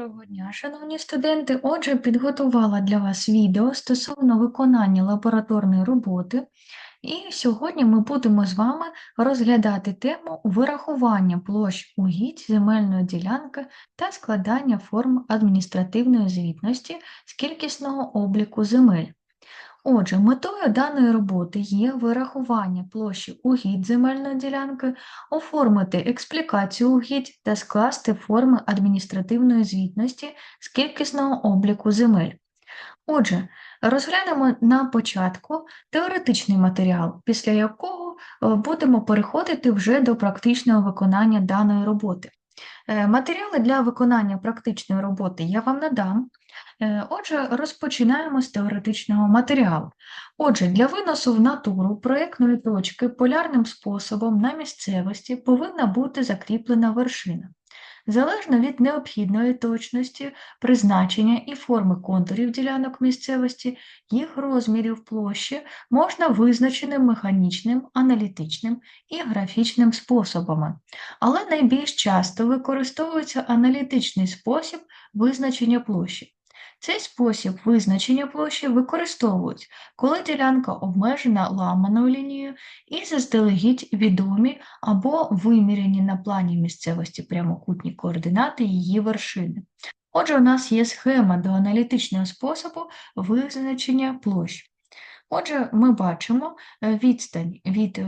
Доброго дня, шановні студенти. Отже, підготувала для вас відео стосовно виконання лабораторної роботи. І сьогодні ми будемо з вами розглядати тему вирахування площ угідь земельної ділянки та складання форм адміністративної звітності з кількісного обліку земель. Отже, метою даної роботи є вирахування площі угідь земельної ділянки, оформити експлікацію угідь та скласти форми адміністративної звітності з кількісного обліку земель. Отже, розглянемо на початку теоретичний матеріал, після якого е, будемо переходити вже до практичного виконання даної роботи. Е, Матеріали для виконання практичної роботи я вам надам. Е, Отже, розпочинаємо з теоретичного матеріалу. Отже, для виносу в натуру проєктної точки полярним способом на місцевості повинна бути закріплена вершина. Залежно від необхідної точності, призначення і форми контурів ділянок місцевості, їх розмірів площі можна визначити механічним, аналітичним і графічним способами. Але найбільш часто використовується аналітичний спосіб визначення площі. Цей спосіб визначення площі використовують, коли ділянка обмежена ламаною лінією і заздалегідь відомі або виміряні на плані місцевості прямокутні координати її вершини. Отже, у нас є схема до аналітичного способу визначення площ. Отже, ми бачимо е, відстань від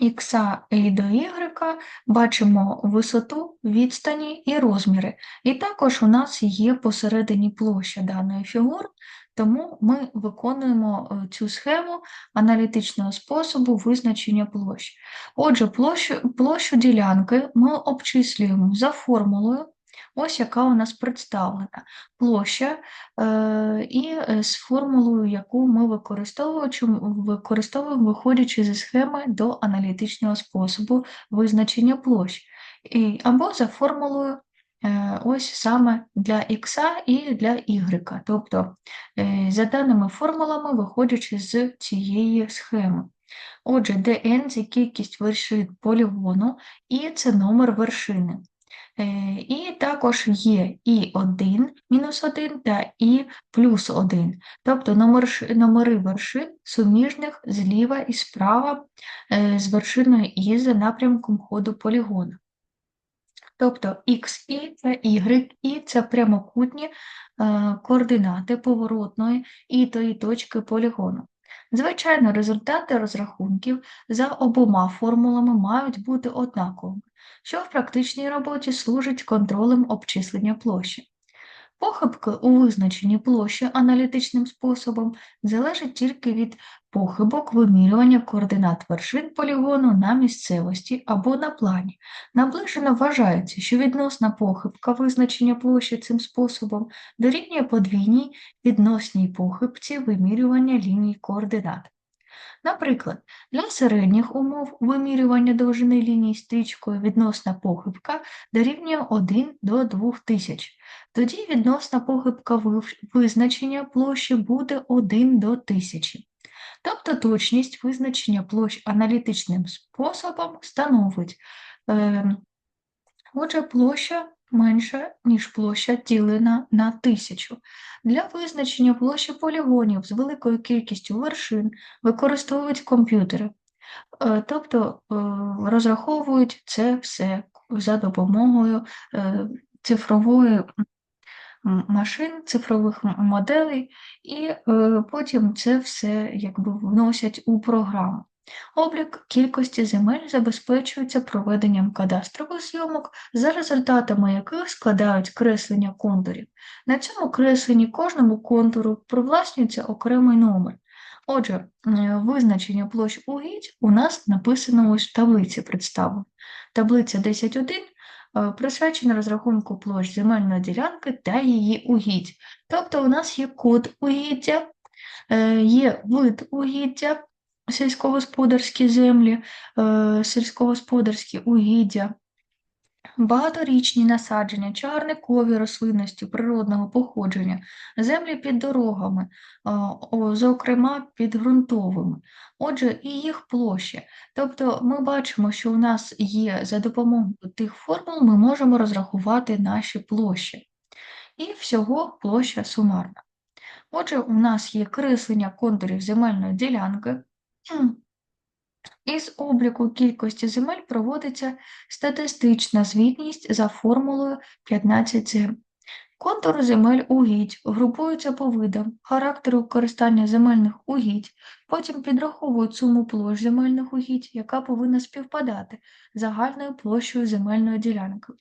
е, і до y, бачимо висоту, відстані і розміри. І також у нас є посередині площа даної фігури, тому ми виконуємо е, цю схему аналітичного способу визначення площ. Отже, площу, площу ділянки ми обчислюємо за формулою, ось яка у нас представлена. Площа е, і е, з формулою, яку ми використовуємо, виходячи зі схеми до аналітичного способу визначення площ. І, або за формулою Е, ось саме для х і для y, тобто е, за даними формулами, виходячи з цієї схеми. Отже, dn – це кількість вершин полігону, і це номер вершини. Е, і також є і 1 мінус 1 та і плюс 1, тобто номери вершин суміжних зліва і справа з вершиною і за напрямком ходу полігону. Тобто XI та YI – це прямокутні е, координати поворотної і тої точки полігону. Звичайно, результати розрахунків за обома формулами мають бути однаковими, що в практичній роботі служить контролем обчислення площі. Похибки у визначенні площі аналітичним способом залежать тільки від похибок вимірювання координат вершин полігону на місцевості або на плані. Наближено вважається, що відносна похибка визначення площі цим способом дорівнює подвійній відносній похибці вимірювання ліній координат. Наприклад, для середніх умов вимірювання довжини лінії стрічкою відносна похибка дорівнює 1 до 2000. Тоді відносна похибка визначення площі буде 1 до 1000. Тобто точність визначення площ аналітичним способом становить, е, отже, площа менша, ніж площа ділена на тисячу. Для визначення площі полігонів з великою кількістю вершин використовують комп'ютери, е, тобто е, розраховують це все за допомогою е, цифрової машин, цифрових моделей, і потім це все якби вносять у програму. Облік кількості земель забезпечується проведенням кадастрових зйомок, за результатами яких складають креслення контурів. На цьому кресленні кожному контуру привласнюється окремий номер. Отже, визначення площ угідь у нас написано ось в таблиці представлено. Таблиця 10.1 е, присвячена розрахунку площ земельної ділянки та її угідь. Тобто у нас є код угіддя, е, є вид угіддя, сільськогосподарські землі, е, сільськогосподарські угіддя, Багаторічні насадження, чагарникові рослинності природного походження, землі під дорогами, зокрема під ґрунтовими, отже, і їх площі. Тобто ми бачимо, що у нас є за допомогою тих формул ми можемо розрахувати наші площі. І всього площа сумарна. Отже, у нас є креслення контурів земельної ділянки. Із обліку кількості земель проводиться статистична звітність за формулою 15С. Контури земель угідь групуються по видам, характеру використання земельних угідь, потім підраховують суму площ земельних угідь, яка повинна співпадати з загальною площею земельної ділянки.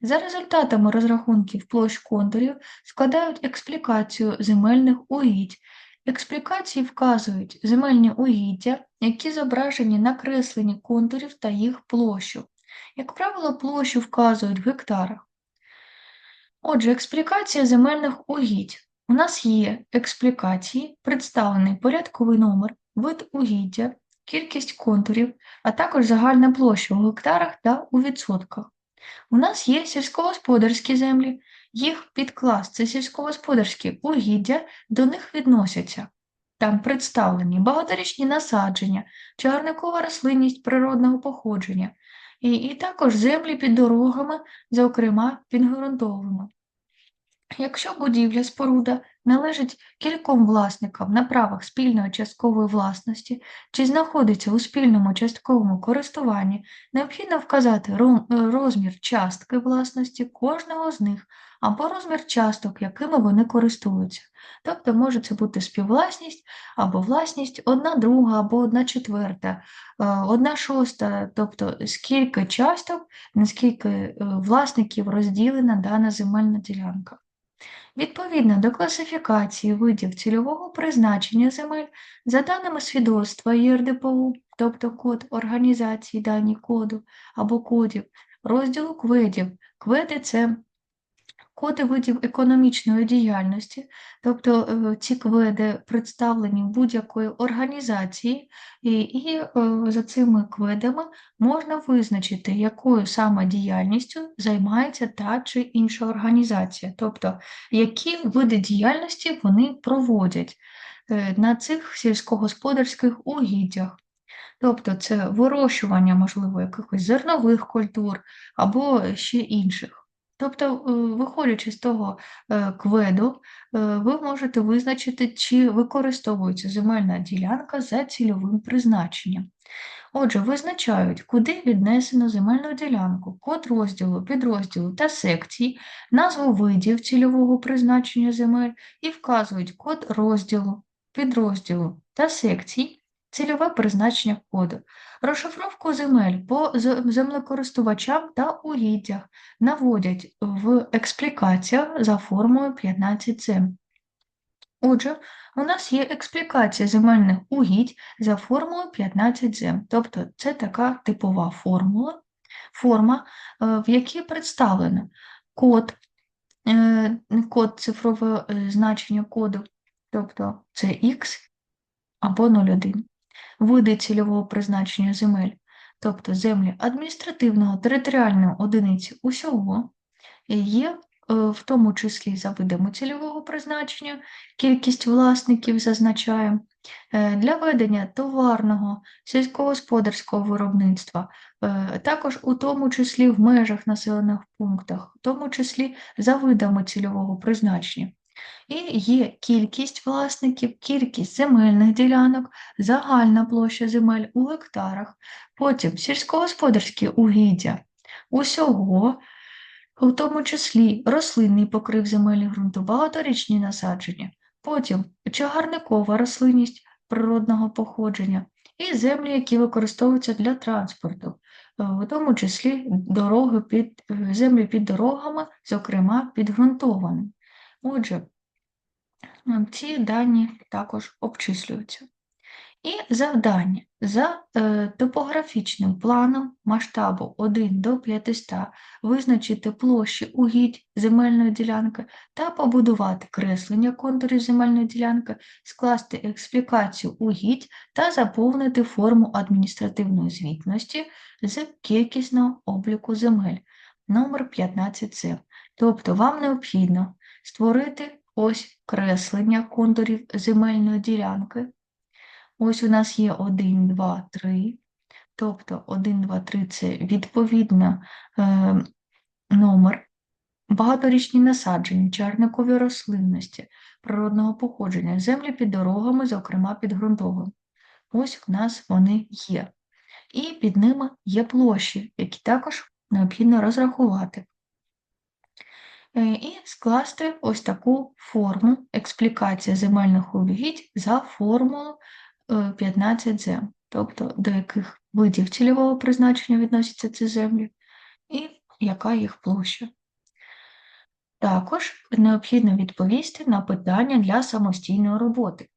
За результатами розрахунків площ контурів складають експлікацію земельних угідь. Експлікації вказують земельні угіддя, які зображені на кресленні контурів та їх площу. Як правило, площу вказують в гектарах. Отже, експлікація земельних угідь. У нас є експлікації, представлений порядковий номер, вид угіддя, кількість контурів, а також загальна площа у гектарах та у відсотках. У нас є сільськогосподарські землі, їх підклас це сільськогосподарські угіддя, до них відносяться. Там представлені багаторічні насадження, чагарникова рослинність природного походження, і, і також землі під дорогами, зокрема підґрунтовими. Якщо будівля споруда належить кільком власникам на правах спільної часткової власності чи знаходиться у спільному частковому користуванні, необхідно вказати розмір частки власності кожного з них або розмір часток, якими вони користуються. Тобто може це бути співвласність або власність одна друга або одна четверта, е, одна шоста, тобто скільки часток, наскільки е, власників розділена дана земельна ділянка. Відповідно до класифікації видів цільового призначення земель за даними свідоцтва ЄРДПУ, тобто код організації дані коду або кодів, розділу кведів. Кведи це коди видів економічної діяльності, тобто е, ці кведи представлені будь-якої організації, і, і е, за цими кведами можна визначити, якою саме діяльністю займається та чи інша організація, тобто які види діяльності вони проводять е, на цих сільськогосподарських угіддях. Тобто це вирощування, можливо, якихось зернових культур або ще інших. Тобто, е, виходячи з того е, кведу, е, ви можете визначити, чи використовується земельна ділянка за цільовим призначенням. Отже, визначають, куди віднесено земельну ділянку, код розділу, підрозділу та секції, назву видів цільового призначення земель і вказують код розділу, підрозділу та секцій, цільове призначення коду, розшифровку земель по землекористувачам та угіддях наводять в експлікаціях за формулою 15С. Отже, у нас є експлікація земельних угідь за формулою 15З, тобто це така типова формула, форма, е, в якій представлено код, е, код цифрове е, значення коду, тобто це X або 01 види цільового призначення земель, тобто землі адміністративного територіальної одиниці усього, є е, в тому числі за видами цільового призначення, кількість власників зазначаємо, е, для ведення товарного, сільськогосподарського виробництва, е, також у тому числі в межах населених пунктах, в тому числі за видами цільового призначення. І є кількість власників, кількість земельних ділянок, загальна площа земель у гектарах, потім сільськогосподарські угіддя усього, у тому числі рослинний покрив земельних ґрунту, багаторічні насадження, потім чагарникова рослинність природного походження і землі, які використовуються для транспорту, в тому числі дороги під, землі під дорогами, зокрема підґрунтовані. Отже, ці дані також обчислюються. І завдання за е, топографічним планом масштабу 1 до 500 визначити площі угідь земельної ділянки та побудувати креслення контурів земельної ділянки, скласти експлікацію угідь та заповнити форму адміністративної звітності з кількісного обліку земель. номер 15С. Тобто вам необхідно створити ось креслення контурів земельної ділянки. Ось у нас є 1, 2, 3. Тобто 1, 2, 3 – це відповідно е, номер Багаторічні насадження, чарникові рослинності, природного походження, землі під дорогами, зокрема під ґрунтовим. Ось в нас вони є. І під ними є площі, які також необхідно розрахувати. Е, І скласти ось таку форму експлікація земельних угідь за формулу 15З, тобто до яких видів цільового призначення відносяться ці землі, і яка їх площа. Також необхідно відповісти на питання для самостійної роботи.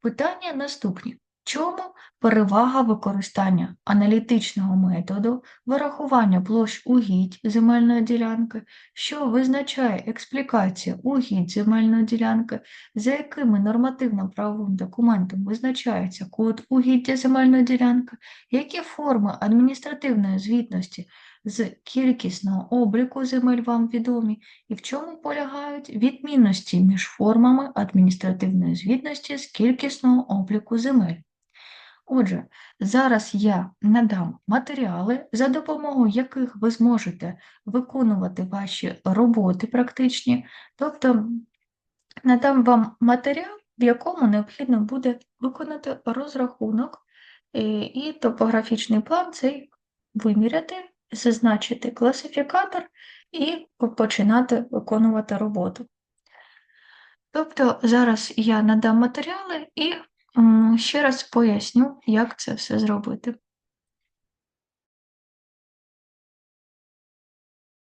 Питання наступні. Чому перевага використання аналітичного методу вирахування площ угідь земельної ділянки, що визначає експлікація угідь земельної ділянки, за якими нормативно-правовим документом визначається код угіддя земельної ділянки, які форми адміністративної звітності з кількісного обліку земель вам відомі, і в чому полягають відмінності між формами адміністративної звітності з кількісного обліку земель. Отже, зараз я надам матеріали, за допомогою яких ви зможете виконувати ваші роботи практичні, тобто надам вам матеріал, в якому необхідно буде виконати розрахунок і топографічний план цей виміряти, зазначити класифікатор і починати виконувати роботу. Тобто зараз я надам матеріали і ще раз поясню, як це все зробити.